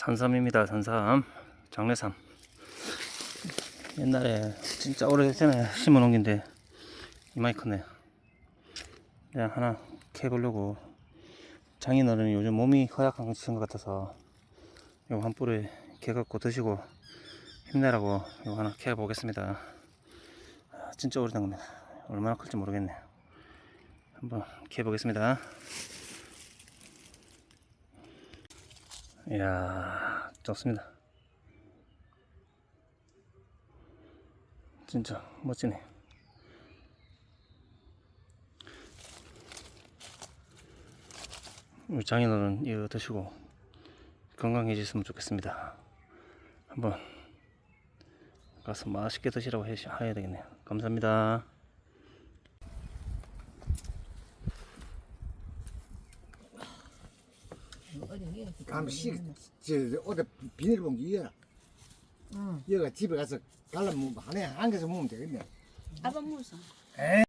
산삼입니다. 산삼. 장례삼. 옛날에 진짜 오래전에 심어 놓은 긴데 이마이 컸네. 그냥 하나 캐보려고 장인어른이 요즘 몸이 허약한 것 같아서 요거 한 뿌리 캐갖고 드시고 힘내라고 요거 하나 캐보겠습니다. 아, 진짜 오래된 겁니다. 얼마나 클지 모르겠네. 한번 캐보겠습니다. 이야, 좋습니다. 진짜 멋지네. 우리 장인어른 이거 드시고 건강해지셨으면 좋겠습니다. 한번 가서 맛있게 드시라고 해- 해야 되겠네요. 감사합니다. 가면 씨, 저 어디 비닐봉지 이어라. 응. 이어가 집에 가서 갈라 먹으면 한해 한 개서 먹으면 되겠네. 아빠 무서. 에이.